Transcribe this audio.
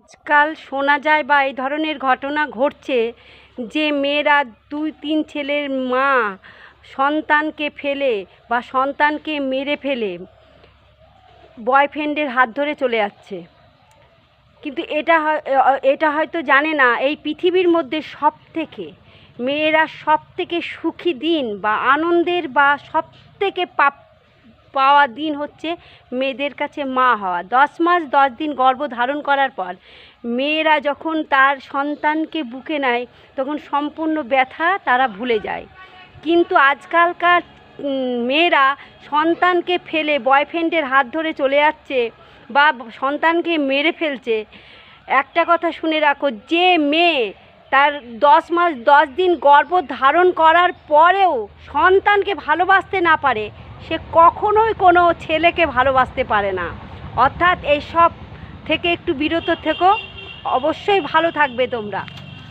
আজকাল শোনা যায় বা এই ধরনের ঘটনা ঘটছে যে মেয়েরা দুই, তিন ছেলের মা সন্তানকে ফেলে বা সন্তানকে মেরে ফেলে বয়ফ্রেন্ডের হাত ধরে চলে যাচ্ছে। কিন্তু এটা এটা হয়তো জানে না, এই পৃথিবীর মধ্যে সব থেকে মেয়েরা সব থেকে সুখী দিন বা আনন্দের বা সব থেকে পাপ পাওয়া দিন হচ্ছে মেয়েদের কাছে মা হওয়া। দশ মাস দশ দিন গর্ভ ধারণ করার পর মেয়েরা যখন তার সন্তানকে বুকে নেয়, তখন সম্পূর্ণ ব্যথা তারা ভুলে যায়। কিন্তু আজকালকার মেয়েরা সন্তানকে ফেলে বয়ফ্রেন্ডের হাত ধরে চলে যাচ্ছে বা সন্তানকে মেরে ফেলছে। একটা কথা শুনে রাখো, যে মেয়ে তার দশ মাস দশ দিন গর্ভ ধারণ করার পরেও সন্তানকে ভালোবাসতে না পারে সে কখনোই কোনো ছেলেকে ভালোবাসতে পারে না। অর্থাৎ এইসব থেকে একটু বিরত থেকো। অবশ্যই ভালো থাকবে তোমরা।